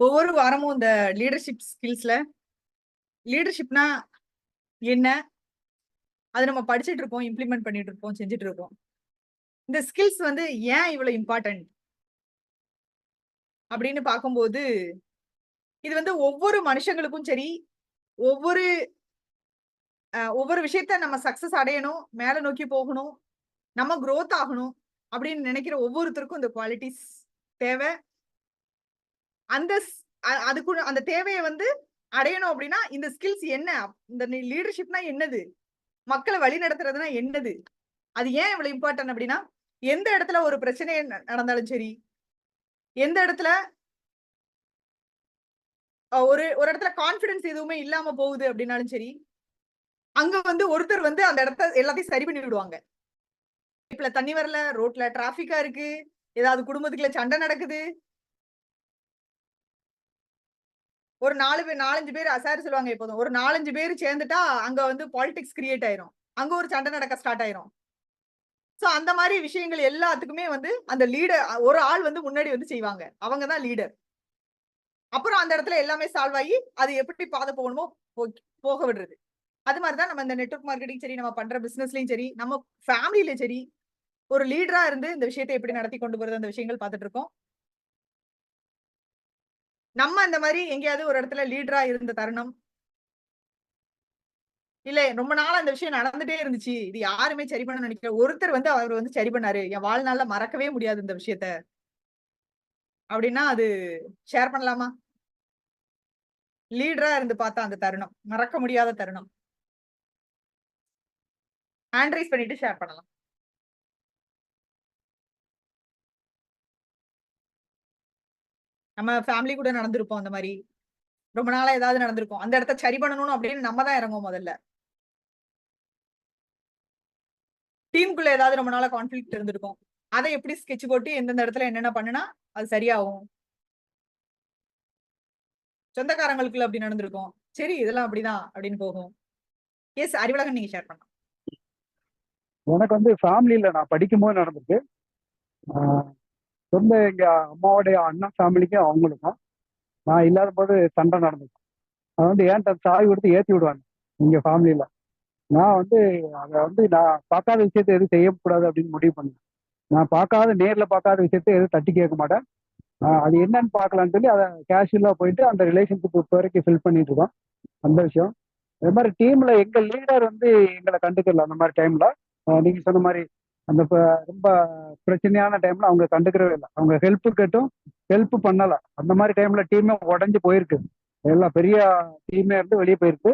ஒவ்வொரு வாரமும் இந்த லீடர்ஷிப் ஸ்கில்ஸ்ல லீடர்ஷிப்னா என்ன? அது நம்ம படிச்சுட்டு இருக்கோம் இம்ப்ளிமெண்ட் பண்ணிட்டு இருக்கோம் செஞ்சுட்டு இருக்கோம். இந்த ஸ்கில்ஸ் வந்து ஏன் இவ்வளவு இம்பார்ட்டன்ட் அப்படின்னு பார்க்கும்போது இது வந்து ஒவ்வொரு மனுஷங்களுக்கும் சரி ஒவ்வொரு அஹ், ஒவ்வொரு விஷயத்த நம்ம சக்சஸ் அடையணும் மேல நோக்கி போகணும் நம்ம க்ரோத் ஆகணும் அப்படின்னு நினைக்கிற ஒவ்வொருத்தருக்கும் இந்த குவாலிட்டிஸ் தேவை. அந்த அதுக்கு அந்த தேவையை வந்து அடையணும் அப்படின்னா இந்த ஸ்கில்ஸ் என்ன? இந்த லீடர்ஷிப்னா என்னது? மக்களை வழி நடத்துறதுனா என்னது? அது ஏன் இவ்வளவு இம்பார்ட்டன்ட் அப்படின்னா எந்த இடத்துல ஒரு பிரச்சனை நடந்தாலும் சரி எந்த இடத்துல ஒரு ஒரு இடத்துல கான்பிடன்ஸ் எதுவுமே இல்லாம போகுது அப்படின்னாலும் சரி அங்க வந்து ஒருத்தர் வந்து அந்த இடத்த எல்லாத்தையும் சரி பண்ணி விடுவாங்க. இப்ப தண்ணி வரல ரோட்ல டிராபிக்கா இருக்கு ஏதாவது குடும்பத்துக்குள்ள சண்டை நடக்குது ஒரு நாலு பேர் நாலஞ்சு பேர் அசாரி சொல்லுவாங்க எப்போதும் ஒரு நாலஞ்சு பேர் சேர்ந்துட்டா அங்க வந்து பாலிடிக்ஸ் கிரியேட் ஆயிரும். அங்க ஒரு சண்டை நடக்க ஸ்டார்ட் ஆயிரும். சோ அந்த மாதிரி விஷயங்கள் எல்லாத்துக்குமே வந்து அந்த லீடர் ஒரு ஆள் வந்து முன்னாடி வந்து செய்வாங்க. அவங்க தான் லீடர் அப்புறம் அந்த இடத்துல எல்லாமே சால்வ் ஆகி அது எப்படி பாதை போகணுமோ போக விடுறது. அது மாதிரிதான் நம்ம இந்த நெட்வொர்க் மார்க்கெட்டிங் சரி நம்ம பண்ற பிசினஸ்லயும் சரி நம்ம ஃபேமிலிலயும் சரி ஒரு லீடரா இருந்து இந்த விஷயத்தை எப்படி நடத்தி கொண்டு போறது அந்த விஷயங்கள் பார்த்துட்டு இருக்கோம். நம்ம அந்த மாதிரி எங்கேயாவது ஒரு இடத்துல லீடரா இருந்த தருணம்? இல்ல ரொம்ப நாளா அந்த விஷயம் நடந்துட்டே இருந்துச்சு. இது யாருமே சரி பண்ண நினைக்கல. ஒருத்தர் வந்து அவர் வந்து சரி பண்ணாரு. என் வாழ்நாள்ல மறக்கவே முடியாது இந்த விஷயத்த. அப்படின்னா அது ஷேர் பண்ணலாமா? லீடரா இருந்து பார்த்தா அந்த தருணம். மறக்க முடியாத தருணம். ஹேண்ட் ரைஸ் பண்ணிட்டு ஷேர் பண்ணலாம். நம்ம ஃபேமிலி கூட நடந்திருப்போம் அந்த மாதிரி. ரொம்ப நாளா ஏதாவது நடந்திருக்கும். அந்த இடத்த சரி பண்ணணும் அப்படின்னு நம்ம தான் இறங்குவோம் முதல்ல. டீமுக்குள்ள ஏதாவது ரொம்ப நாளா கான்ஃபிளிக்ட் இருந்திருக்கும். அதை எப்படி ஸ்கெட்ச் போட்டு எந்தெந்த இடத்துல என்னென்ன பண்ணுனா அது சரியாகும். சொந்தக்காரங்களுக்குள்ள அப்படி நடந்திருக்கும். சரி இதெல்லாம் அப்படிதான் அப்படின்னு போகும். எஸ் அறிவழகன் நீங்க ஷேர் பண்ணலாம். எனக்கு வந்து ஃபேமிலியில நான் படிக்கும்போது நடந்திருக்கு. சொந்த எங்க அம்மாவுடைய அண்ணன் ஃபேமிலிக்கும் அவங்களுக்கும் நான் இல்லாத போது சண்டை நடந்துச்சு அது வந்து ஏன்ட்ட சாவி கொடுத்து ஏத்தி விடுவாங்க எங்க ஃபேமிலியில நான் வந்து அதை வந்து நான் பார்க்காத விஷயத்த எதுவும் செய்யக்கூடாது அப்படின்னு முடிவு பண்ணேன். நான் பார்க்காத நேர்ல பார்க்காத விஷயத்த எதுவும் தட்டி கேட்க மாட்டேன். அது என்னன்னு பார்க்கலான்னு சொல்லி அதை கேஷுவலா போயிட்டு அந்த ரிலேஷன்ஷிப் இப்போ வரைக்கும் ஃபில் பண்ணிட்டு இருக்கோம். அந்த விஷயம். அதே மாதிரி டீம்ல எங்க லீடர் வந்து எங்களை கண்டுக்கல அந்த மாதிரி டைம்ல நீங்க சொன்ன மாதிரி அந்த ரொம்ப பிரச்சனையான டைம்ல அவங்க கண்டுக்கிறவே இல்லை. அவங்க ஹெல்ப் கேட்டும் ஹெல்ப் பண்ணல. அந்த மாதிரி டைம்ல டீமே உடஞ்சு போயிருக்கு. எல்லாம் பெரிய டீமே இருந்து வெளியே போயிருக்கு.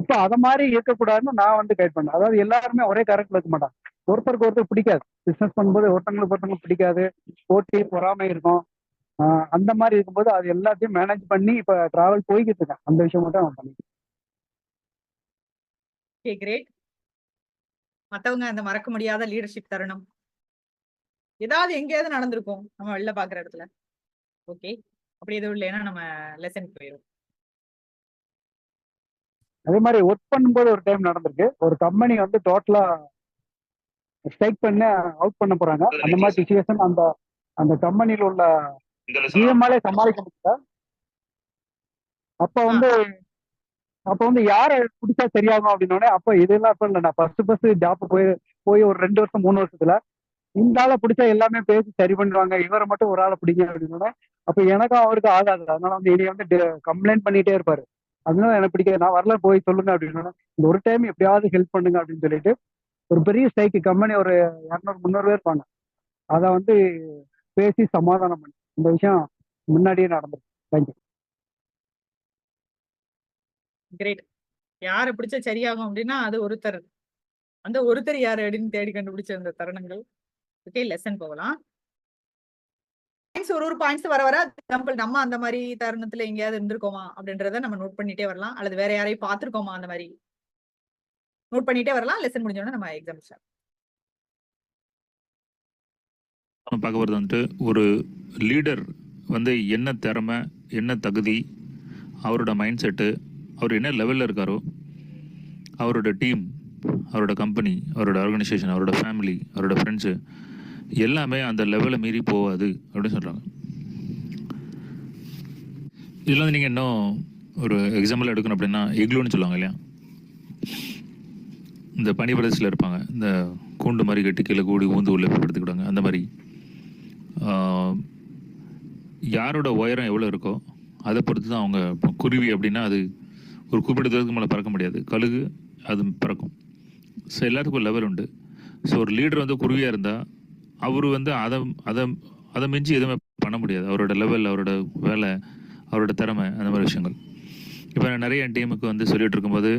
இப்போ அதை மாதிரி இருக்கக்கூடாதுன்னு நான் வந்து கைட் பண்ணேன். அதாவது எல்லாருமே ஒரே கரெக்டில் இருக்க மாட்டாங்க. ஒருத்தருக்கு ஒருத்தர் பிடிக்காது. பிசினஸ் பண்ணும்போது ஒருத்தங்களுக்கு ஒருத்தங்களுக்கு பிடிக்காது. போட்டி பொறாமை இருக்கும். அந்த மாதிரி இருக்கும்போது அது எல்லாத்தையும் மேனேஜ் பண்ணி இப்ப டிராவல் போய்கிட்டு இருக்கேன். அந்த விஷயம் மட்டும் நான் பண்ணிக்கிறேன். கிரேட் மத்தவங்க அந்த மறக்க முடியாத லீடர்ஷிப் தருணம். ஏதாவது எங்கேயாவது நடந்திருக்கும் நம்ம வெளில பாக்குற இடத்துல. ஓகே அப்படி எதுவும் இல்லைன்னா நம்ம லெசன் போயிடும் அதே மாதிரி ஒர்க் பண்ணும்போது ஒரு டைம் நடந்திருக்கு. ஒரு கம்பெனி வந்து டோட்டலா ஸ்ட்ரைக் பண்ண அவுட் பண்ண போறாங்க. அந்த மாதிரி சுச்சுவேஷன் அந்த அந்த கம்பெனியில் உள்ள ஜிஎம்ஆலே சமாளிக்க முடியல அப்ப வந்து அப்ப வந்து யார பிடிச்சா சரியாகும் அப்படின்னோடனே அப்ப இதெல்லாம் இப்ப இல்லை நான் ஃபர்ஸ்ட் ஃபர்ஸ்ட் ஜாப் போய் போய் ஒரு ரெண்டு வருஷம் மூணு வருஷத்துல இந்த ஆளை பிடிச்சா எல்லாமே பேசி சரி பண்ணுவாங்க இவரை மட்டும் ஒரு ஆளை பிடிங்க அப்படின்னோட அப்ப எனக்கும் அவருக்கு ஆகாது. அதனால வந்து இனி வந்து கம்ப்ளைண்ட் பண்ணிட்டே இருப்பாரு. அதனால எனக்கு பிடிக்காது. நான் வரல போய் சொல்லுங்க அப்படின்னா இந்த ஒரு டைம் எப்படியாவது ஹெல்ப் பண்ணுங்க அப்படின்னு சொல்லிட்டு ஒரு பெரிய சைக்கு கம்பெனி ஒரு இரநூறு முந்நூறு பேர் இருப்பாங்க. அதை வந்து பேசி சமாதானம் பண்ணி. இந்த விஷயம் முன்னாடியே நடந்திருக்கு தேங்க்யூ கிரேட் யாரை பிடிச்சா சரியாகும் அப்படின்னா அது ஒருத்தர். அந்த ஒருத்தர் யாரு அப்படின்னு தேடி கண்டுபிடிச்ச அந்த தருணங்கள். ஓகே லெசன் போகலாம். பாயிண்ட்ஸ் ஒரு ஒரு பாயிண்ட்ஸ் வர வர எக்ஸாம்பிள் நம்ம அந்த மாதிரி தருணத்துல எங்கேயாவது இருந்திருக்கோமா அப்படின்றத நம்ம நோட் பண்ணிட்டே வரலாம். அல்லது வேற யாரையும் பார்த்திருக்கோமா அந்த மாதிரி? நோட் பண்ணிட்டே வரலாம். லெசன் முடிஞ்சோடனே நம்ம எக்ஸாம் ஸ்டார்ட் பார்க்க போகிறது வந்துட்டு ஒரு லீடர் வந்து என்ன திறமை என்ன தகுதி அவரோட மைண்ட் செட்டு அவர் என்ன லெவலில் இருக்காரோ அவரோட டீம் அவரோட கம்பெனி அவரோட ஆர்கனைசேஷன் அவரோட ஃபேமிலி அவரோட ஃப்ரெண்ட்ஸு எல்லாமே அந்த லெவலை மீறி போகாது அப்படின்னு சொல்கிறாங்க இதில் வந்து நீங்கள் இன்னும் ஒரு எக்ஸாம்பிள் எடுக்கணும் அப்படின்னா எக்லூன்னு சொல்லுவாங்க இல்லையா? இந்த பனிப்பிரதேசத்தில் இருப்பாங்க. இந்த கூண்டு மாதிரி கட்டி கீழே கூடி ஊந்து உள்ளே படுத்துக்கிடுவாங்க அந்த மாதிரி. யாரோட உயரம் எவ்வளோ இருக்கோ அதை பொறுத்து தான் அவங்க குருவி அப்படின்னா அது ஒரு குறிப்பிட்ட தூரத்துக்கு மேலே பறக்க முடியாது. கழுகு அது பறக்கும். ஸோ எல்லாத்துக்கும் ஒரு லெவல் உண்டு. ஸோ ஒரு லீடர் வந்து குருவியாக இருந்தால் அவர் வந்து அதை அதை அதை மிஞ்சி எதுவுமே பண்ண முடியாது. அவரோட லெவல் அவரோட வேலை அவரோட திறமை அந்த மாதிரி விஷயங்கள். இப்போ நான் நிறைய என் டீமுக்கு வந்து சொல்லிகிட்டு இருக்கும்போது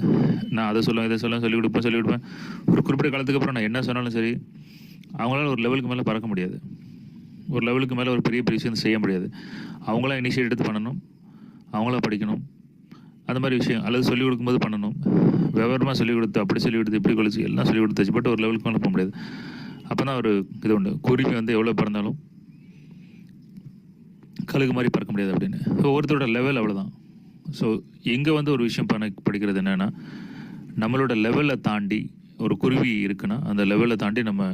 நான் அதை சொல்லுவேன் இதை சொல்லுவேன் சொல்லிக் கொடுப்பேன் சொல்லிக் கொடுப்பேன். ஒரு குறிப்பிட்ட காலத்துக்கு அப்புறம் நான் என்ன சொன்னாலும் சரி அவங்களால ஒரு லெவலுக்கு மேலே பறக்க முடியாது. ஒரு லெவலுக்கு மேலே ஒரு பெரிய பெரிய விஷயம் செய்ய முடியாது. அவங்களாம் இனிஷியேட் எடுத்து பண்ணணும். அவங்களா படிக்கணும். அந்த மாதிரி விஷயம். அல்லது சொல்லிக் கொடுக்கும்போது பண்ணணும். விவரமாக சொல்லிக் கொடுத்து அப்படி சொல்லிக் கொடுத்து இப்படி கொலிச்சு எல்லாம் சொல்லிக் கொடுத்து பட் ஒரு லெவலுக்கு மேலே போக முடியாது. அப்போ தான் ஒரு இது உண்டு. குருவி வந்து எவ்வளோ பறந்தாலும் கழுகு மாதிரி பறக்க முடியாது அப்படின்னு. ஒவ்வொருத்தரோட ஒருத்தரோட லெவல் அவ்வளோதான் ஸோ இங்கே வந்து ஒரு விஷயம் பண்ண படிக்கிறது என்னென்னா நம்மளோட லெவலை தாண்டி ஒரு குருவி இருக்குன்னா அந்த லெவலை தாண்டி நம்ம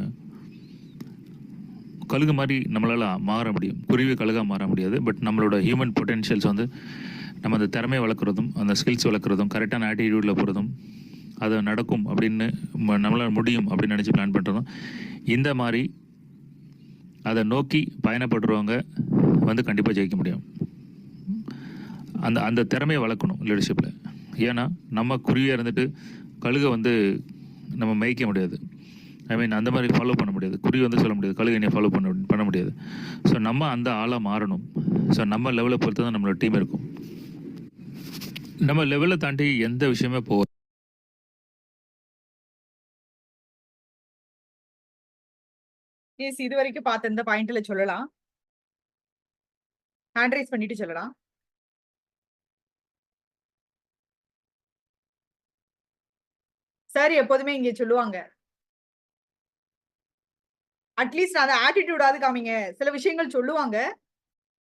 கழுகு மாதிரி நம்மளால் மாற முடியும். குருவி கழுகாக மாற முடியாது. பட் நம்மளோட ஹியூமன் பொட்டென்ஷியல்ஸ் வந்து நம்ம அந்த திறமையை வளர்க்குறதும் அந்த ஸ்கில்ஸ் வளர்க்குறதும் கரெக்டான ஆட்டிடியூடில் போகிறதும் அது நடக்கும் அப்படின்னு ம- முடியும் அப்படின்னு நினச்சி பிளான் பண்ணுறதும் இந்த மாதிரி அதை நோக்கி பயணப்படுறவங்க வந்து கண்டிப்பாக ஜெயிக்க முடியும். அந்த அந்த திறமையை வளர்க்கணும் லீடர்ஷிப்பில் ஏன்னா நம்ம குருவியாக இருந்துட்டு கழுகை வந்து நம்ம மேய்க்க முடியாது. ஐ மீன் அந்த மாதிரி ஃபாலோ பண்ண முடியாது. குறி வந்து சொல்ல முடியாது. கழுகு என்னை ஃபாலோ பண்ண பண்ண முடியாது. ஸோ நம்ம அந்த ஆளாக மாறணும். ஸோ நம்ம லெவலை பொறுத்து தான் நம்மளோட டீம் இருக்கும். நம்ம லெவலை தாண்டி எந்த விஷயமே போக எஸ் இது வரைக்கும் பார்த்த இந்த பாயிண்ட்ல சொல்லலாம். ஹேண்ட் ரைஸ் பண்ணிட்டு சொல்லலாம். சார் எப்போதுமே இங்க சொல்லுவாங்க. அட்லீஸ்ட் அதை ஆட்டிடியூடாவது காமிங்க. சில விஷயங்கள் சொல்லுவாங்க.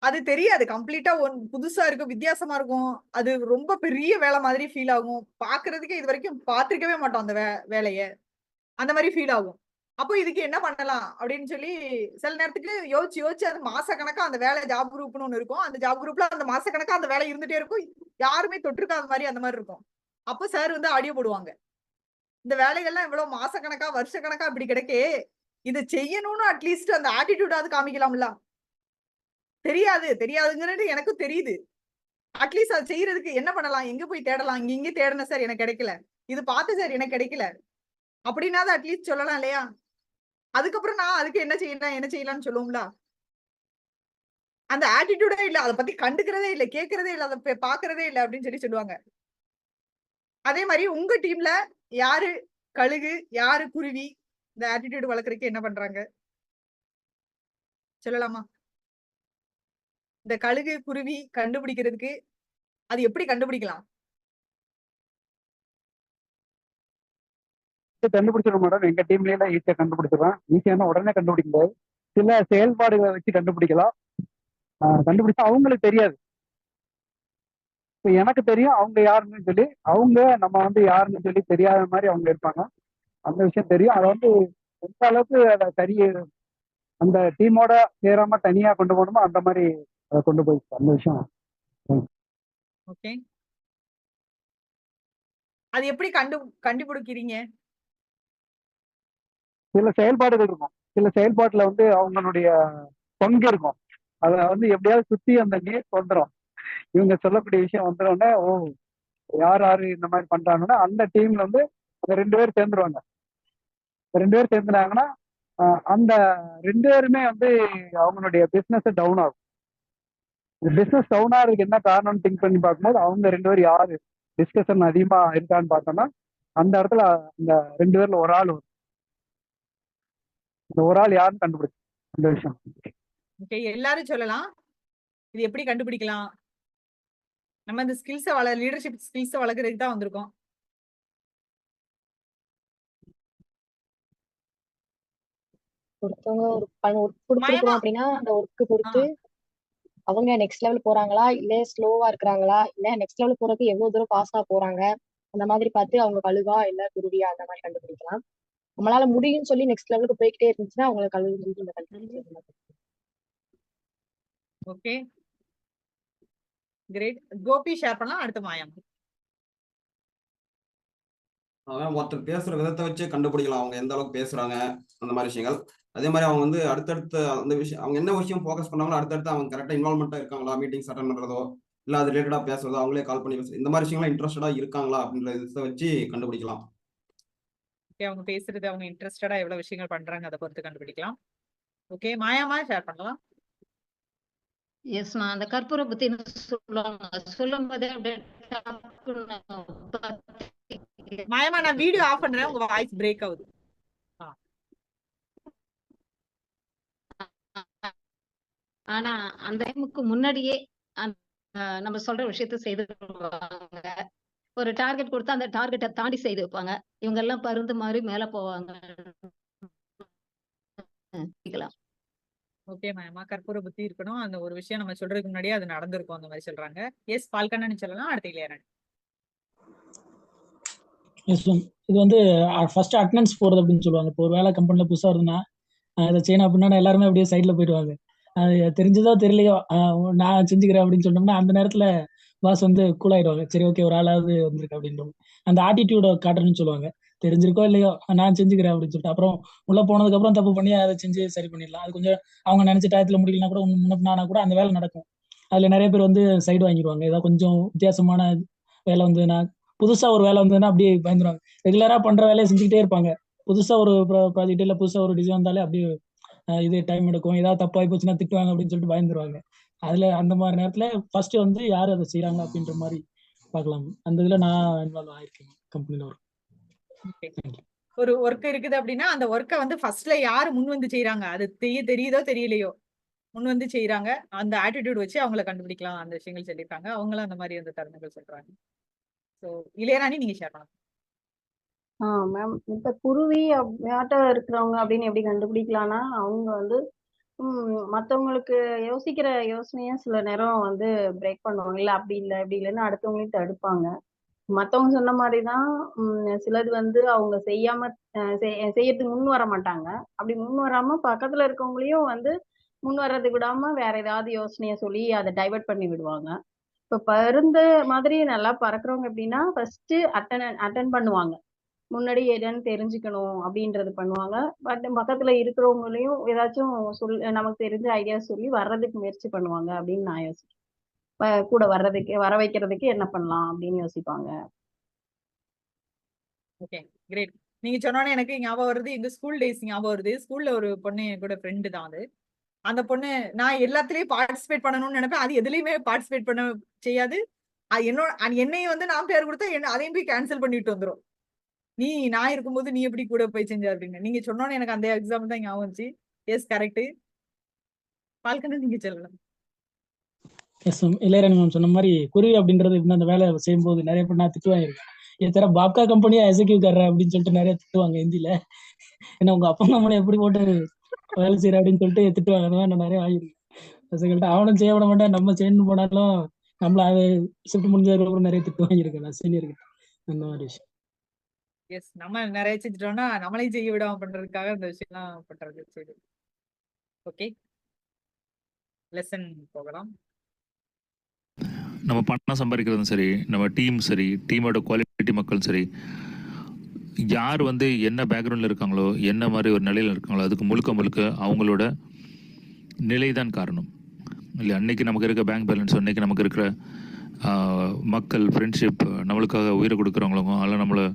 அது தெரியாது. கம்ப்ளீட்டா ஒன் புதுசா இருக்கும் வித்தியாசமா இருக்கும். அது ரொம்ப பெரிய வேலை மாதிரி ஃபீல் ஆகும். பாக்குறதுக்கே இது வரைக்கும் பார்த்திருக்கவே மாட்டோம் அந்த வே வேலைய. அந்த மாதிரி ஃபீல் ஆகும். அப்போ இதுக்கு என்ன பண்ணலாம்? அப்படின்னு சொல்லி சில நேரத்துக்கு யோசிச்சு யோசிச்சு அது மாச கணக்கா அந்த வேலை ஜாப் குரூப்னு ஒன்று இருக்கும். அந்த ஜாப் குரூப்ல அந்த மாச கணக்கா அந்த வேலை இருந்துட்டே இருக்கும். யாருமே தொட்டிருக்காத மாதிரி அந்த மாதிரி இருக்கும். அப்போ சார் வந்து ஆடியோ போடுவாங்க. இந்த வேலைகள்லாம் இவ்வளவு மாச கணக்கா வருஷ கணக்கா இப்படி கிடைக்கே இதை செய்யணும்னு அட்லீஸ்ட் அந்த ஆட்டிடியூடாவது காமிக்கலாம்ல. தெரியாது தெரியாதுங்கிறது எனக்கும் தெரியுது. அட்லீஸ்ட் அது செய்யறதுக்கு என்ன பண்ணலாம்? எங்க போய் தேடலாம்? இங்க இங்க தேடின சார் எனக்கு கிடைக்கல. இது பார்த்து சார் எனக்கு கிடைக்கல. அப்படின்னாவது அட்லீஸ்ட் சொல்லலாம் இல்லையா? அதுக்கப்புறம் நான் அதுக்கு என்ன செய்யலாம் என்ன செய்யலாம்னு சொல்லுவோம்ல? அந்த ஆட்டிடியூடே இல்ல. அதை பத்தி கண்டுக்கிறதே இல்ல கேட்கறதே இல்ல அதை பாக்குறதே இல்ல அப்படின்னு சொல்லி சொல்லுவாங்க. அதே மாதிரி உங்க டீம்ல யாரு கழுகு யாரு குருவி இந்த ஆட்டிடியூட் வளர்க்கறதுக்கு என்ன பண்றாங்க? சொல்லலாமா? இந்த கழுகு குருவி கண்டுபிடிக்கிறதுக்கு அது எப்படி கண்டுபிடிக்கலாம்? கண்டுபிடிச்சிடும் மேடம் எங்க டீம்ல எல்லாம் ஈஸியா கண்டுபிடிச்சிடலாம் ஈஸியான உடனே கண்டுபிடிக்க முடியாது சில செயல்பாடுகளை வச்சு கண்டுபிடிக்கலாம். கண்டுபிடிச்சா அவங்களுக்கு தெரியாது. இப்ப எனக்கு தெரியும் அவங்க யாருன்னு சொல்லி அவங்க நம்ம வந்து யாருன்னு சொல்லி தெரியாத மாதிரி அவங்க இருப்பாங்க. அந்த விஷயம் தெரியும். அதை வந்து எந்த அளவுக்கு அதை சரி அந்த டீமோட சேராம தனியா கொண்டு போகணுமோ அந்த மாதிரி அதை கொண்டு போய் அந்த விஷயம் ஓகே. அது எப்படி கண்டு கண்டுபிடிக்கிறீங்க? சில செயல்பாடுகள் இருக்கும். சில செயல்பாட்டுல வந்து அவங்களுடைய பங்கு இருக்கும். அத வந்து எப்படியாவது சுத்தி அந்த நீர் வந்துடும் இவங்க சொல்லக்கூடிய விஷயம் வந்துடும்னா ஓ யார் யாரு இந்த மாதிரி பண்றாங்கன்னா அந்த டீம்ல வந்து ரெண்டு பேர் சேர்ந்துருவாங்க. ரெண்டு பேர் சேர்ந்துனாங்கன்னா அந்த ரெண்டு பேருமே வந்து அவங்களுடைய பிசினஸ் டவுன் ஆகும். பிசினஸ் டவுன் ஆகிறதுக்கு என்ன காரணம்னு திங்க் பண்ணி பார்க்கும்போது அவங்க ரெண்டு பேரும் யாரு? டிஸ்கஷன் அதிகமா இருக்கான்னு பார்த்தோம்னா அந்த இடத்துல அந்த ரெண்டு பேர்ல ஒரு ஆள் வரும். இந்த ஒரு ஆள் யாருன்னு கண்டுபிடிச்சு இந்த விஷயம். ஓகே எல்லாரும் சொல்லலாம். இது எப்படி கண்டுபிடிக்கலாம்? நம்ம இந்த ஸ்கில்ஸை வள லீடர்ஷிப் ஸ்கில்ஸை வளர்க்கறதுக்கு தான் வந்திருக்கோம். ஒருத்தவங்க ஒரு ஒர்க் கொடுத்துருக்கோம். அப்படின்னா அந்த ஒர்க்கு பொறுத்து அவங்க நெக்ஸ்ட் லெவல் போறாங்களா? இல்ல ஸ்லோவா இருக்கிறாங்களா? இல்ல நெக்ஸ்ட் லெவல் போறதுக்கு எவ்வளவு தூரம் ஃபாஸ்டா போறாங்க? அந்த மாதிரி பார்த்து அவங்க கழுகா இல்ல குருவியா? அந்த மாதிரி கண்டுபிடிக்கலாம். நம்மளால முடியும்னு சொல்லி நெக்ஸ்ட் லெவலுக்கு போய்கிட்டே இருந்துச்சுன்னா அவங்களை கழுகு ஓகே கிரேட் கோபி ஷேர் பண்ணலாம். அடுத்து மாயம் அவன் ஒருத்தர் பேசுற விதத்தை வச்சு கண்டுபிடிக்கலாம். அவங்க எந்த அளவுக்கு பேசுறாங்க அந்த மாதிரி விஷயங்கள். அதே மாதிரி அவங்க வந்து அடுத்தடுத்த அந்த விஷயம் அவங்க என்ன விஷயம் ஃபோக்கஸ் பண்ணாங்களோ அடுத்தடுத்து அவங்க கரெக்டாக இன்வால்மெண்ட்டாக இருக்காங்களா? மீட்டிங்ஸ் அட்டன் பண்ணுறதோ இல்லை அது ரிலேட்டடாக பேசுறதோ அவங்களே கால் பண்ணி பேசுறது இந்த மாதிரி விஷயங்கள்லாம் இன்ட்ரெஸ்டடாக இருக்காங்களா? அப்படின்ற இதை வச்சு கண்டுபிடிக்கலாம். ஓகே அவங்க பேசுறது அவங்க இன்ட்ரெஸ்டடா எவ்வளவு விஷயங்கள் பண்றாங்க அதை பொறுத்து கண்டுபிடிக்கலாம். ஓகே மாயாமா ஷேர் பண்ணலாம். எஸ்மா அந்த கற்பூர புத்தின்னு சொல்லுவாங்க? சொல்லும் போதே அப்படியே பத்தி- மாயமா நான் வீடியோ ஆஃப் பண்றேன். உங்க வாய்ஸ் பிரேக் ஆகுது. ஆனா அந்த டைமுக்கு முன்னாடியே நம்ம சொல்ற விஷயத்த செய்துருவாங்க ஒரு டார்கெட் கொடுத்தா அந்த டார்கெட்டை தாண்டி செய்து வைப்பாங்க. இவங்க எல்லாம் பருந்து மாதிரி மேல போவாங்க. ஓகே மாயமா. கற்பூர புத்தி இருக்கணும். அந்த ஒரு விஷயம் நம்ம சொல்றதுக்கு முன்னாடியே அது நடந்திருக்கும். அந்த மாதிரி சொல்றாங்க. எஸ் பால்கண்ணன் சொல்லலாம். அடுத்து இளையராணி. எஸ் மேம் இது வந்து ஃபர்ஸ்ட் அட்டனன்ஸ் போறது அப்படின்னு சொல்லுவாங்க. இப்போ ஒரு வேலை கம்பெனில புதுசா இருந்தா அதை செய்யணும் அப்படின்னா எல்லாருமே அப்படியே சைட்ல போயிடுவாங்க. அது தெரிஞ்சதோ தெரியலையோ நான் செஞ்சுக்கிறேன் அப்படின்னு சொன்னோம்னா அந்த நேரத்துல பாஸ் வந்து கூல் ஆயிடுவாங்க. சரி ஓகே ஒரு ஆளாவது வந்திருக்கு அப்படின்றவங்க அந்த ஆட்டிடியூட காட்டணும்னு சொல்லுவாங்க. தெரிஞ்சிருக்கோ இல்லையோ நான் செஞ்சுக்கிறேன் அப்படின்னு சொல்லிட்டு அப்புறம் உள்ள போனதுக்கு அப்புறம் தப்பு பண்ணி அதை செஞ்சு சரி பண்ணிடலாம். அது கொஞ்சம் அவங்க நினைச்ச டயத்துல முடியலனா கூட ஒண்ணு கூட அந்த வேலை நடக்கும். அதுல நிறைய பேர் வந்து சைடு வாங்கிடுவாங்க. ஏதாவது கொஞ்சம் வித்தியாசமான வேலை வந்து நான் புதுசா ஒரு வேலை வந்ததுன்னா அப்படியே பயந்துருவாங்க. ரெகுலரா பண்ற வேலையை செஞ்சுக்கிட்டே இருப்பாங்க. புதுசா ஒரு ப்ராஜெக்ட் இல்ல புதுசா ஒரு டிசைன் வந்தாலே அப்படியே இது டைம் எடுக்கும். ஏதாவது தப்பாகி போச்சுன்னா திட்டுவாங்க அப்படின்னு சொல்லிட்டு பயந்துருவாங்க. அதுல அந்த மாதிரி நேரத்துல ஃபர்ஸ்ட் வந்து யார் அதை செய்றாங்க அப்படின்ற மாதிரி பார்க்கலாம். அந்த இதுல நான் இன்வால்வ் ஆயிருக்கேன் கம்பெனில ஒரு. ஒரு ஒர்க் இருக்குது அப்படின்னா அந்த ஒர்க்கை வந்து ஃபர்ஸ்ட்ல யாரு முன் வந்து செய்யறாங்க அது தெரிய தெரியுதோ தெரியலையோ? முன் வந்து செய்யறாங்க அந்த ஆட்டிடியூட் வச்சு அவங்கள கண்டுபிடிக்கலாம். அந்த விஷயங்கள் சொல்லியிருக்காங்க. அவங்களும் அந்த மாதிரி அந்த தருணங்கள் சொல்றாங்க. ஸோ இளையராணி நீங்க ஷேர் பண்ணுங்க. ஆ மேம் இப்ப குருவி ஆட்டம் இருக்கிறவங்க அப்படின்னு எப்படி கண்டுபிடிக்கலாம்னா அவங்க வந்து ம், மத்தவங்களுக்கு யோசிக்கிற யோசனையை சில நேரம் வந்து பிரேக் பண்ணுவாங்க. இல்ல அப்படி இல்லை இப்படி இல்லைன்னு அடுத்தவங்களையும் தடுப்பாங்க. மத்தவங்க சொன்ன மாதிரிதான் ம், சிலது வந்து அவங்க செய்யாம செய்- செய்யறதுக்கு முன் வர மாட்டாங்க. அப்படி முன் வராம பக்கத்துல இருக்கவங்களையும் வந்து முன் வர்றதுக்கு விடாம வேற ஏதாவது யோசனைய சொல்லி அதை டைவர்ட் பண்ணி விடுவாங்க. இப்ப பருந்த மாதிரி நல்லா பறக்குறவங்க எப்படின்னா ஃபர்ஸ்ட் அட்டன் அட்டன் பண்ணுவாங்க. முன்னாடி என்னன்னு தெரிஞ்சுக்கணும் அப்படின்றது பண்ணுவாங்க. பட் பக்கத்துல இருக்கிறவங்களையும் ஏதாச்சும் சொல் நமக்கு தெரிஞ்ச ஐடியா சொல்லி வர்றதுக்கு முயற்சி பண்ணுவாங்க அப்படின்னு நான் யோசிப்பேன். வ- கூட வர்றதுக்கு வர வைக்கிறதுக்கு என்ன பண்ணலாம் அப்படின்னு யோசிப்பாங்க. ஓகே கிரேட் நீங்க சொன்னோன்னே எனக்கு ஞாபகம் வருது. எங்க ஸ்கூல் டேஸ் ஞாபகம் வருது. ஸ்கூல்ல ஒரு பொண்ணு என் கூட ஃப்ரெண்டு தான் அது. அந்த பொண்ணு நான் எல்லாத்துலயும் பார்ட்டிசிபேட் பண்ணணும்னு நினைப்பேன். அது எதுலயுமே பார்ட்டிசிபேட் பண்ண செய்யாது. அது என்னோட என்னையும் வந்து நான் பேர் கொடுத்தா என்ன அதையும் போய் கேன்சல் பண்ணிட்டு வந்துரும். நீ நான் இருக்கும்போது நீ எப்படி கூட போய் செஞ்ச அப்படின்னு. நீங்க சொன்னோன்னு எனக்கு அந்த எக்ஸாம் தான் ஞாபகம் வந்துச்சு. எஸ் கரெக்ட் பால்கன்னு நீங்க சொல்லலாம் எஸ் மேம் இளையராணி மேம் சொன்ன மாதிரி குருவி அப்படின்றது இப்படி அந்த வேலை செய்யும்போது நிறைய பேர் நான் திட்டு வாங்கியிருக்கேன் பாப்கா கம்பெனியா எஸ்எக்யூ கர்ற அப்படின்னு சொல்லிட்டு நிறைய திட்டுவாங்க ஹிந்தில. ஏன்னா உங்க அப்பா அம்மா எப்படி போட்டு வேலை செய்யற அப்படின்னு சொல்லிட்டு திட்டுவாங்க. அந்த மாதிரி நான் நிறைய வாங்கியிருக்கேன் பசங்கள்ட்ட அவனும் செய்ய விட மாட்டேன். நம்ம செய்யணும் போனாலும் நம்மள அது ஷிஃப்ட் முடிஞ்சதுக்கு அப்புறம் நிறைய திட்டு வாங்கியிருக்கேன் நான் சீனியர்கிட்ட அந்த மாதிரி விஷயம். எஸ் நம்ம நிறைய செஞ்சுட்டோம்னா நம்மளையும் செய்ய விடாம பண்றதுக்காக இந்த விஷயம்லாம் பண்றது. சரி. ஓகே லெசன் போகலாம். நம்ம பணம் சம்பாதிக்கிறதும் சரி நம்ம டீம் சரி டீமோட குவாலிட்டி மக்களும் சரி யார் வந்து என்ன பேக்ரவுண்டில் இருக்காங்களோ என்ன மாதிரி ஒரு நிலையில் இருக்காங்களோ அதுக்கு முழுக்க முழுக்க அவங்களோட நிலை தான் காரணம். இல்லை அன்னைக்கு நமக்கு இருக்க பேங்க் பேலன்ஸ் அன்னைக்கு நமக்கு இருக்கிற மக்கள் ஃப்ரெண்ட்ஷிப் நம்மளுக்காக உயிரை கொடுக்குறவங்களுக்கும் அல்ல நம்மளை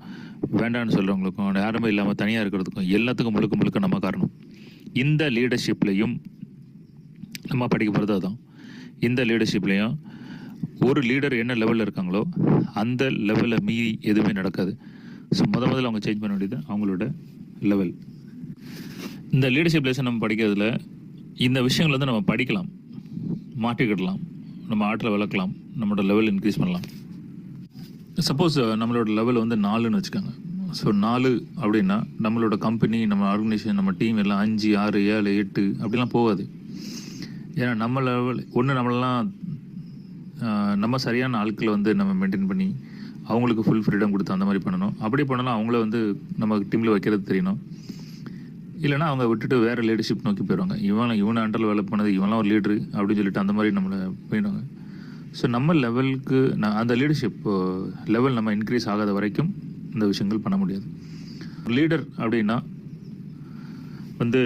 வேண்டாம்னு சொல்கிறவங்களுக்கும் யாருமே இல்லாமல் தனியாக இருக்கிறதுக்கும் எல்லாத்துக்கும் முழுக்க முழுக்க நம்ம காரணம். இந்த லீடர்ஷிப்லையும் நம்ம படிக்க போகிறது அதுதான் இந்த லீடர்ஷிப்லேயும் ஒரு லீடர் என்ன லெவலில் இருக்காங்களோ அந்த லெவலில் மீறி எதுவுமே நடக்காது. ஸோ முத முதல்ல அவங்க சேஞ்ச் பண்ண வேண்டியது அவங்களோட லெவல் இந்த லீடர்ஷிப் லெசன் நம்ம படிக்கிறதுல இந்த விஷயங்கள் வந்து நம்ம படிக்கலாம் மாற்றிக்கிடலாம் நம்ம ஆற்றலை வளர்க்கலாம் நம்மளோட லெவல் இன்க்ரீஸ் பண்ணலாம். சப்போஸ் uh, நம்மளோட லெவல் வந்து நாலுன்னு வச்சுக்கோங்க. ஸோ நாலு அப்படின்னா நம்மளோட கம்பெனி நம்ம ஆர்கனைசேஷன் நம்ம டீம் எல்லாம் அஞ்சு ஆறு ஏழு எட்டு அப்படிலாம் போகாது. ஏன்னா நம்ம லெவல் ஒன்று நம்மளெல்லாம் uh, நம்ம சரியான ஆட்களை வந்து நம்ம மெயின்டைன் பண்ணி அவங்களுக்கு ஃபுல் ஃப்ரீடம் கொடுத்து அந்த மாதிரி பண்ணணும். அப்படி பண்ணலாம் அவங்கள வந்து நம்ம டீமில் வைக்கிறது தெரியணும். இல்லைனா அவங்க விட்டுட்டு வேறு லீடர்ஷிப் நோக்கி போயிடுவாங்க. இவன் இவனை அண்டரில் வேலை பண்ணது இவன்லாம் ஒரு லீடரு அப்படின்னு சொல்லிட்டு அந்த மாதிரி நம்மளை போயிடுவாங்க. ஸோ நம்ம லெவலுக்கு நான் அந்த லீடர்ஷிப் லெவல் நம்ம இன்க்ரீஸ் ஆகாத வரைக்கும் இந்த விஷயங்கள் பண்ண முடியாது. லீடர் அப்படின்னா வந்து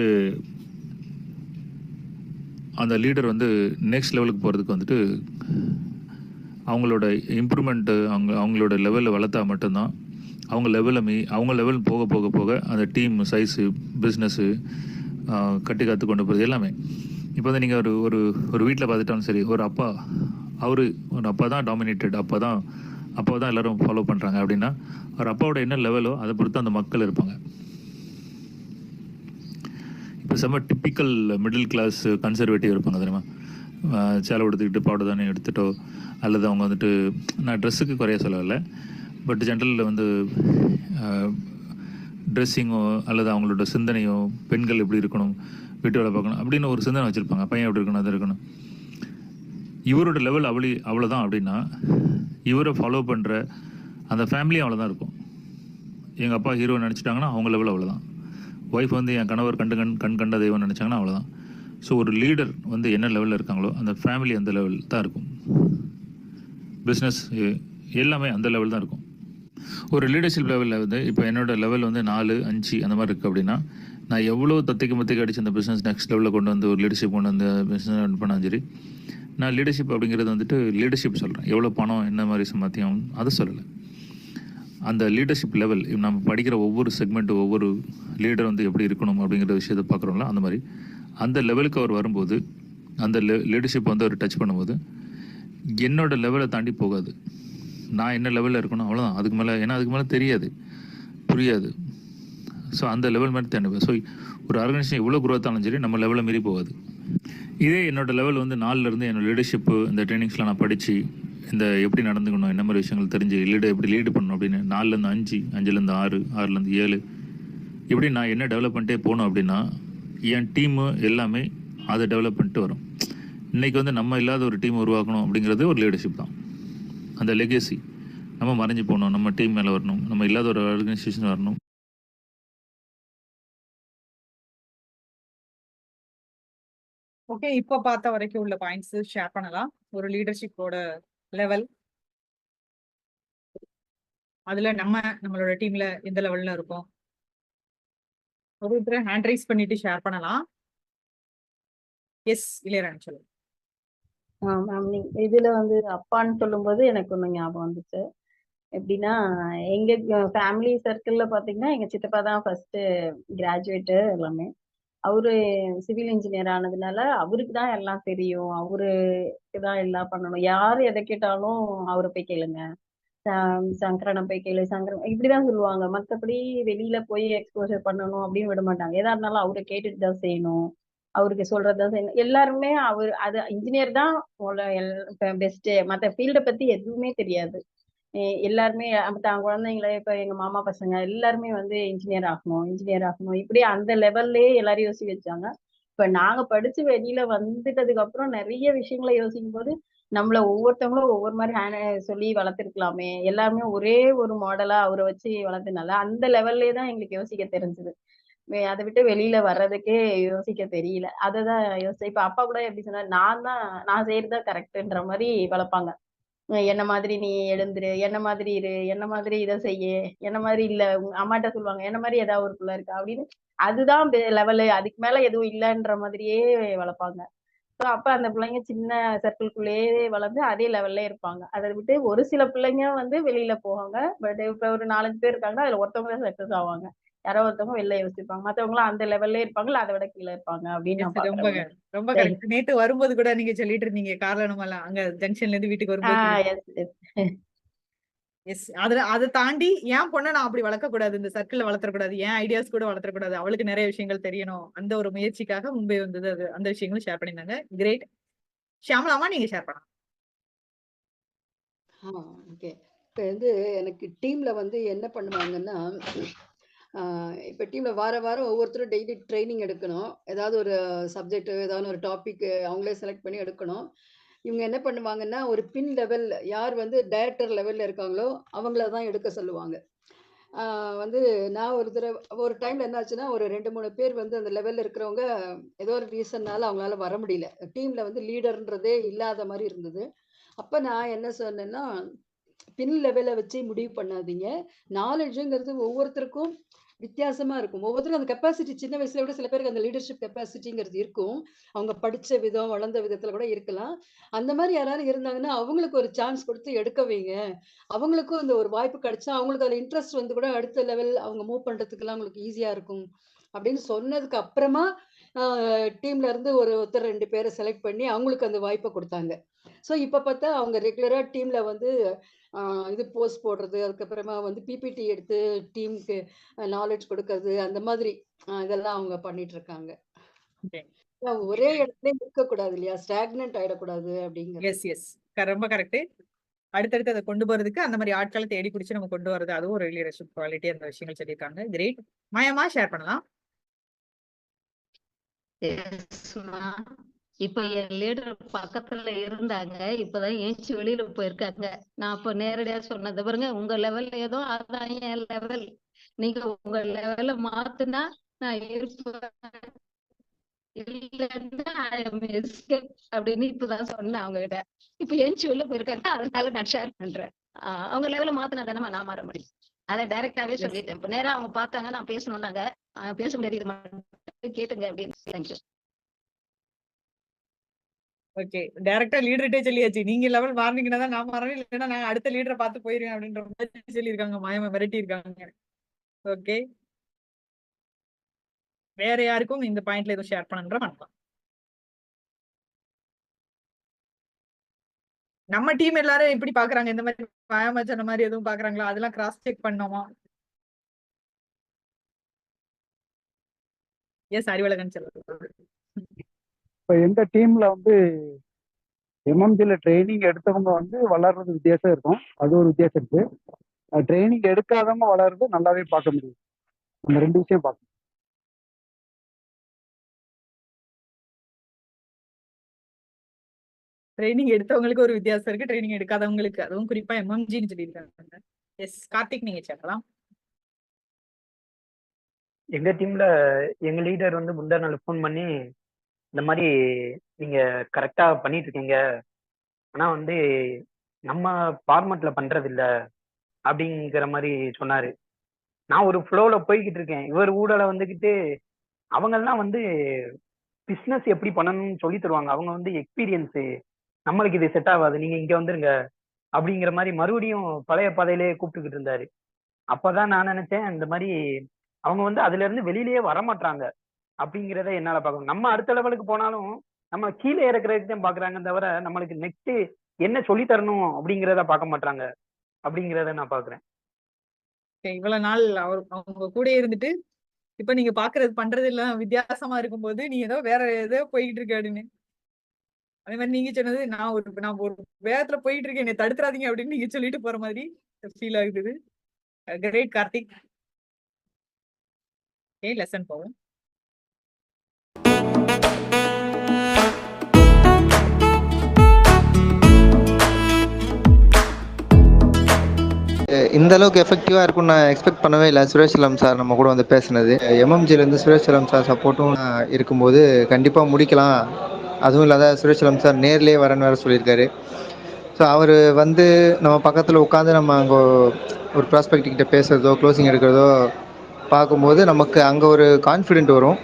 அந்த லீடர் வந்து நெக்ஸ்ட் லெவலுக்கு போகிறதுக்கு வந்துட்டு அவங்களோட இம்ப்ரூவ்மெண்ட்டு அவங்க அவங்களோட லெவலில் வளர்த்தா மட்டும்தான் அவங்க லெவலில் மீ அவங்க லெவல் போக போக போக அந்த டீம் சைஸு பிஸ்னஸ்ஸு கட்டி காத்து கொண்டு போகிறது எல்லாமே. இப்போ வந்து நீங்கள் ஒரு ஒரு ஒரு வீட்டில் பார்த்துட்டாலும் சரி ஒரு அப்பா அவர் ஒரு அப்பா தான் டாமினேட்டட் அப்பா தான் அப்பா தான் எல்லோரும் ஃபாலோ பண்ணுறாங்க அப்படின்னா அவர் அப்பாவோட என்ன லெவலோ அதை பொறுத்து அந்த மக்கள் இருப்பாங்க. இப்போ செம்ம டிப்பிக்கல் மிடில் கிளாஸ் கன்சர்வேட்டிவ் இருப்பாங்க தெரியுமா? சேலை எடுத்துக்கிட்டு பவுடர் தானே எடுத்துட்டோ? அல்லது அவங்க வந்துட்டு நான் ட்ரெஸ்ஸுக்கு குறைய சொல்லலை. பட் ஜென்ரலில் வந்து ட்ரெஸ்ஸிங்கோ அல்லது அவங்களோட சிந்தனையோ பெண்கள் எப்படி இருக்கணும் வீட்டு வேலை பார்க்கணும் அப்படின்னு ஒரு சிந்தனை வச்சுருப்பாங்க. பையன் எப்படி இருக்கணும் அது இருக்கணும். இவரோட லெவல் அவ்வளோ அவ்வளோதான் அப்படின்னா இவரை ஃபாலோ பண்ணுற அந்த ஃபேமிலியும் அவ்வளோதான் இருக்கும். எங்கள் அப்பா ஹீரோ நினச்சிட்டாங்கன்னா அவங்க லெவல் அவ்வளோதான் ஒய்ஃப் வந்து என் கணவர் கண்டு கண் கண் கண்ட தெய்வம் நினச்சாங்கன்னா அவ்வளோதான் ஸோ ஒரு லீடர் வந்து என்ன லெவலில் இருக்காங்களோ அந்த ஃபேமிலி அந்த லெவல் தான் இருக்கும். பிஸ்னஸ் எல்லாமே அந்த லெவல் தான் இருக்கும். ஒரு லீடர்ஷிப் லெவலில் வந்து இப்போ என்னோட லெவல் வந்து நாலு அஞ்சு அந்த மாதிரி இருக்குது அப்படின்னா நான் எவ்வளோ தத்திக்கு மத்திக்கு அடிச்சு அந்த பிஸ்னஸ் நெக்ஸ்ட் லெவலில் கொண்டு வந்து ஒரு லீடர்ஷிப் கொண்டு வந்து பிஸ்னஸ் ரன் பண்ணாலும் சரி நான் லீடர்ஷிப் அப்படிங்கிறது வந்துட்டு லீடர்ஷிப் சொல்கிறேன் எவ்வளோ பணம் என்ன மாதிரி சம்பாத்தியம் அதை சொல்லலை. அந்த லீடர்ஷிப் லெவல் நம்ம படிக்கிற ஒவ்வொரு செக்மெண்ட் ஒவ்வொரு லீடர் வந்து எப்படி இருக்கணும் அப்படிங்கிற விஷயத்தை பார்க்குறோம்ல அந்த மாதிரி. அந்த லெவலுக்கு அவர் வரும்போது அந்த லீடர்ஷிப் வந்து அவர் டச் பண்ணும்போது என்னோட லெவலை தாண்டி போகாது. நான் என்ன லெவலில் இருக்கணும் அவ்வளோதான் அதுக்கு மேலே ஏன்னா அதுக்கு மேலே தெரியாது. புரியாது. ஸோ அந்த லெவல் மாதிரி தேடுவேன் ஸோ ஒரு ஆர்கனைசேஷன் எவ்வளோ குரோத் ஆனாலும் சரி நம்ம லெவலில் மீறி போகாது. இதே என்னோடய லெவல் வந்து நாலுலேருந்து என்னோட லீடர்ஷிப்பு இந்த ட்ரைனிங்ஸ்லாம் நான் படித்து இந்த எப்படி நடந்துக்கணும் என்ன மாதிரி விஷயங்கள் தெரிஞ்சு லீடு எப்படி லீடு பண்ணணும் அப்படின்னு நாலுலேருந்து அஞ்சு அஞ்சுலேருந்து ஆறு ஆறுலேருந்து ஏழு இப்படி நான் என்ன டெவலப் பண்ணிட்டே போகணும் அப்படின்னா என் டீமு எல்லாமே அதை டெவலப் பண்ணிட்டு வரும். இன்றைக்கி வந்து நம்ம இல்லாத ஒரு டீம் உருவாக்கணும் அப்படிங்கிறது ஒரு லீடர்ஷிப் தான். அந்த லெகசி நம்ம மறைஞ்சு போகணும் நம்ம டீம் மேலே வரணும் நம்ம இல்லாத ஒரு ஆர்கனைசேஷன் வரணும். ஓகே இப்போ பார்த்த வரைக்கும் உள்ள பாயிண்ட்ஸ் ஷேர் பண்ணலாம். ஒரு லீடர்ஷிப்போட லெவல் அதுல நம்ம நம்மளோட டீம்ல எந்த லெவல்ல இருக்கோம்? ஒருத்தர் ஹேண்ட் ரைஸ் பண்ணிட்டு ஷேர் பண்ணலாம். எஸ் இளையராணி சொல்லுங்க. மேம் இதுல வந்து அப்பான்னு சொல்லும்போது எனக்கு ஒண்ணு ஞாபகம் வந்துச்சு. எப்படின்னா எங்க ஃபேமிலி சர்க்கிள்ல பாத்தீங்கன்னா எங்க சித்தப்பா தான் ஃபர்ஸ்ட் கிராஜுவேட்டு எல்லாமே. அவரு சிவில் இன்ஜினியர் ஆனதுனால அவருக்கு தான் எல்லாம் தெரியும். அவருக்கு தான் எல்லாம் பண்ணணும். யார் எதை கேட்டாலும் அவரை போய் கேளுங்க. சங்கரனை போய் கேளு சங்கரன் இப்படிதான் சொல்லுவாங்க. மத்தபடி வெளியில போய் எக்ஸ்போசர் பண்ணணும் அப்படின்னு விட மாட்டாங்க. எதா இருந்தாலும் அவரை கேட்டுட்டு தான் செய்யணும். அவருக்கு சொல்றதுதான் செய்யணும். எல்லாருமே அவர் அது இன்ஜினியர் தான் பெஸ்ட் மத்த ஃபீல்டை பத்தி எதுவுமே தெரியாது. எல்லாருமே தான் குழந்தைங்கள இப்ப எங்க மாமா பசங்க எல்லாருமே வந்து இன்ஜினியர் ஆகணும் இன்ஜினியர் ஆகணும். இப்படி அந்த லெவல்லயே எல்லாரும் யோசிக்க வச்சாங்க. இப்ப நாங்க படிச்சு வெளியில வந்துட்டதுக்கு அப்புறம் நிறைய விஷயங்களை யோசிக்கும் போது நம்மள ஒவ்வொருத்தவங்களும் ஒவ்வொரு மாதிரி ஹே- சொல்லி வளர்த்துருக்கலாமே. எல்லாருமே ஒரே ஒரு மாடலா அவரை வச்சு வளர்த்தனால அந்த லெவல்லே தான் எங்களுக்கு யோசிக்க தெரிஞ்சது. அதை விட்டு வெளியில வர்றதுக்கே யோசிக்க தெரியல. அததான் யோசிச்சு இப்ப அப்பா கூட எப்படி சொன்னா நான் தான் நான் செய்யறதா கரெக்டுன்ற மாதிரி வளர்ப்பாங்க. என்ன மாதிரி நீ எழுந்துரு என்ன மாதிரி இரு என்ன மாதிரி இதை செய்ய என்ன மாதிரி இல்ல அம்மாட்ட சொல்லுவாங்க என்ன மாதிரி ஏதாவது ஒரு பிள்ளை இருக்கா அப்படின்னு. அதுதான் லெவலு அதுக்கு மேல எதுவும் இல்லைன்ற மாதிரியே வளர்ப்பாங்க. ஸோ அப்ப அந்த பிள்ளைங்க சின்ன சர்க்கிள்குள்ளேயே வளர்ந்து அதே லெவல்ல இருப்பாங்க. அதை விட்டு ஒரு சில பிள்ளைங்க வந்து வெளியில போவாங்க. பட் இப்ப ஒரு நாலஞ்சு பேர் இருக்காங்கன்னா அதுல ஒருத்தவங்க தான் சக்சஸ் ஆவாங்க. யாரோ ஒருத்தவங்க வெளில யோசிப்பாங்க. மத்தவங்க அந்த லெவல்ல இருப்பாங்க இல்ல அதை விட கீழே இருப்பாங்க அப்படின்னு ரொம்ப ரொம்ப. கரெக்ட். நேத்து வரும்போது கூட நீங்க சொல்லிட்டு இருந்தீங்க கார்ல நம்ம அங்க ஜங்ஷன்ல இருந்து வீட்டுக்கு வரும்போது எஸ். அதுல அதை தாண்டி ஏன் பொண்ணை நான் அப்படி வளர்க்க கூடாது இந்த சர்க்கிள்ல வளர்த்தக்கூடாது ஏன் ஐடியாஸ் கூட வளர்த்தக்கூடாது அவளுக்கு நிறைய விஷயங்கள் தெரியணும். அந்த ஒரு முயற்சிக்காக மும்பை வந்தது அது. அந்த விஷயங்களும் ஷேர் பண்ணியிருந்தாங்க. கிரேட் ஷியாமலாமா நீங்க ஷேர் பண்ணலாம். ஆ ஓகே இப்போ வந்து எனக்கு டீம்ல வந்து என்ன பண்ணுவாங்கன்னா இப்போ டீமில் வார வாரம் ஒவ்வொருத்தரும் டெய்லி ட்ரைனிங் எடுக்கணும். ஏதாவது ஒரு சப்ஜெக்ட் ஏதாவது ஒரு டாபிக் அவங்களே செலக்ட் பண்ணி எடுக்கணும். இவங்க என்ன பண்ணுவாங்கன்னா ஒரு பின் லெவல் யார் வந்து டைரக்டர் லெவலில் இருக்காங்களோ அவங்கள தான் எடுக்க சொல்லுவாங்க. வந்து நான் ஒரு தடவை ஒரு டைம்ல என்னாச்சுன்னா ஒரு ரெண்டு மூணு பேர் வந்து அந்த லெவல்ல இருக்கிறவங்க ஏதோ ஒரு ரீசன்னால அவங்களால வர முடியல. டீம்ல வந்து லீடர்ன்றதே இல்லாத மாதிரி இருந்தது. அப்ப நான் என்ன சொன்னேன்னா பின் லெவலை வச்சு முடிவு பண்ணாதீங்க. நாலேஜுங்கிறது ஒவ்வொருத்தருக்கும் வித்தியாசமா இருக்கும். ஒவ்வொருத்தரும் அந்த கெப்பாசிட்டி சின்ன வயசுல விட சில பேருக்கு அந்த லீடர்ஷிப் கெப்பாசிட்டிங்கிறது இருக்கும். அவங்க படிச்ச விதம் வளர்ந்த விதத்துல கூட இருக்கலாம். அந்த மாதிரி யாராவது இருந்தாங்கன்னா அவங்களுக்கு ஒரு சான்ஸ் கொடுத்து எடுக்க வைங்க. அவங்களுக்கும் இந்த ஒரு வாய்ப்பு கிடைச்சா அவங்களுக்கு அதுல இன்ட்ரெஸ்ட் வந்து கூட அடுத்த லெவல் அவங்க மூவ் பண்றதுக்கெல்லாம் அவங்களுக்கு ஈஸியா இருக்கும். அப்படின்னு சொன்னதுக்கு அப்புறமா டீம்ல இருந்து ஒரு ஒருத்தர் ரெண்டு பேரை செலக்ட் பண்ணி அவங்களுக்கு அந்த வாய்ப்பை கொடுத்தாங்க. ஸோ இப்போ பார்த்தா அவங்க ரெகுலரா டீம்ல வந்து இது போஸ்ட் போடுறது அதுக்கப்புறமா வந்து பிபிடி எடுத்து டீமுக்கு நாலேஜ் கொடுக்கறது அந்த மாதிரி இதெல்லாம் அவங்க பண்ணிட்டு இருக்காங்க. ஒரே இடத்துல இருக்க கூடாது இல்லையா? ஸ்டாக்னன்ட் ஆயிடக்கூடாது அப்படிங்கிறது. எஸ் எஸ் ரொம்ப கரெக்ட் அடுத்தடுத்து அதை கொண்டு போறதுக்கு அந்த மாதிரி ஆட்களை தேடி பிடிச்சு நம்ம கொண்டு வரது அதுவும் ஒரு லீடர்ஷிப் குவாலிட்டி அந்த விஷயங்கள் சொல்லியிருக்காங்க. கிரேட் மாயமா ஷேர் பண்ணலாம். இப்ப என் லீடர் பக்கத்துல இருந்தாங்க. இப்பதான் ஏஞ்சி வெளியில போயிருக்காங்க. நான் அப்ப நேரடியா சொன்னது பாருங்க உங்க லெவல் ஏதோ அதான் என் லெவல் நீங்க உங்க லெவல மாத்துனா நான் இருப்பேன். அப்படின்னு இப்பதான் சொன்னேன் அவங்க கிட்ட இப்ப ஏஞ்சி வெளில போயிருக்காங்க அதனால நான் ஷேர் பண்றேன். ஆஹ் அவங்க லெவல மாத்தினா தானே நான் மாற முடியும்? அதை டைரக்டாவே சொல்லிட்டேன். இப்ப நேரா அவங்க பார்த்தாங்க நான் பேசணும்னாங்க பேச முடியாது. இது மட்டும் கேட்டுங்க அப்படின்னு தேங்க்யூ ஓகே டைரக்டா லீடர்கிட்டே சொல்லியாச்சு. நீங்க லெவல் மாறினீங்கன்னா தான் நான் மாறணும். இல்லைன்னா நான் அடுத்த லீடரை பார்த்து போயிருவேன் அப்படின்ற மாதிரி சொல்லியிருக்காங்க. மாயமா மிரட்டி இருக்காங்க ஓகே வேற யாருக்கும் இந்த பாயிண்ட்ல எதுவும் ஷேர் பண்ணுன்ற பண்ணலாம் நம்ம டீம் எல்லாரும் எப்படி பாக்குறாங்க இந்த மாதிரி பயமச்சன மாதிரி எதுவும் பாக்குறாங்களா? அதெல்லாம் கிராஸ் செக் பண்ணோமா எஸ் அறிவழகன் சொல்லுங்க இப்போ எங்க டீம்ல வந்து எம்எம்ஜில ட்ரைனிங் எடுத்தவங்க வந்து வளர்றது வித்தியாசம் இருக்கும். அது ஒரு வித்தியாசம் இருக்கு. ட்ரைனிங் எடுக்காதவங்க வளர்றது நல்லாவே பார்க்க முடியும். அந்த ரெண்டு விஷயம் பார்க்கணும். ட்ரைனிங் எடுத்தவங்களுக்கு ஒரு வித்தியாசம் இருக்கு. ட்ரைனிங் எடுக்காதவங்களுக்கு. அதுவும் குறிப்பா எம்எம்ஜின்னு சொல்லியிருக்காங்க. எஸ் கார்த்திக் நீங்க சேர்க்கலாம் எங்க டீம்ல எங்க லீடர் வந்து முந்தா நாள் ஃபோன் பண்ணி இந்த மாதிரி நீங்க கரெக்டா பண்ணிட்டு இருக்கீங்க. ஆனா வந்து நம்ம ஃபார்மட்ல பண்றது இல்ல அப்படிங்கிற மாதிரி சொன்னாரு. நான் ஒரு ஃப்ளோல போய்கிட்டு இருக்கேன். இவர் ஊடல வந்துகிட்டு அவங்கெல்லாம் வந்து பிஸ்னஸ் எப்படி பண்ணணும்னு சொல்லி தருவாங்க. அவங்க வந்து எக்ஸ்பீரியன்ஸு நம்மளுக்கு இது செட் ஆகாது. நீங்க இங்க வந்துருங்க. அப்படிங்கிற மாதிரி மறுபடியும் பழைய பாதையிலேயே கூப்பிட்டுக்கிட்டு இருந்தாரு. அப்பதான் நான் நினைச்சேன் இந்த மாதிரி அவங்க வந்து அதுல இருந்து வெளியிலேயே வரமாட்டாங்க அப்படிங்கிறத என்னால பார்க்கணும் நம்ம அடுத்த லெவலுக்கு போனாலும் நம்ம கீழே இறக்குறதுக்கு தான் பாக்குறாங்க தவிர நம்மளுக்கு நெக்ஸ்ட் என்ன சொல்லி தரணும் அப்படிங்கிறத பார்க்க மாட்டாங்க அப்படிங்கிறத நான் பாக்குறேன் இவ்வளவு நாள் அவர் அவங்க கூட இருந்துட்டு இப்ப நீங்க பாக்குறது பண்றது எல்லாம் வித்தியாசமா இருக்கும்போது நீ ஏதோ வேற ஏதோ போய்கிட்டு இருக்க அப்படின்னு. அதே மாதிரி நீங்க சொன்னது நான் ஒரு நான் ஒரு வேகத்துல போயிட்டு இருக்கேன் என்னை தடுத்துறாதீங்க அப்படின்னு நீங்க சொல்லிட்டு போற மாதிரி ஃபீல் ஆகுது. கிரேட் கார்த்திக். ஏ லெசன் போவோம்? இந்த அளவுக்கு எஃபெக்டிவாக இருக்கும்னு நான் எக்ஸ்பெக்ட் பண்ணவே இல்லை. சுரேஷ் சுரேஷ்லம் சார் நம்ம கூட வந்து பேசினது. எம்எம்ஜிலேருந்து சுரேஷ்லம் சார் சப்போர்ட்டும் இருக்கும்போது கண்டிப்பாக முடிக்கலாம். அதுவும் இல்லாத சுரேஷ்லம் சார் நேர்லேயே வரேன்னு வேறு சொல்லியிருக்காரு. ஸோ அவர் வந்து நம்ம பக்கத்தில் உட்காந்து நம்ம அங்கே ஒரு ப்ராஸ்பெக்ட் கிட்ட பேசுகிறதோ க்ளோசிங் எடுக்கிறதோ பார்க்கும்போது நமக்கு அங்கே ஒரு கான்ஃபிடென்ட் வரும்.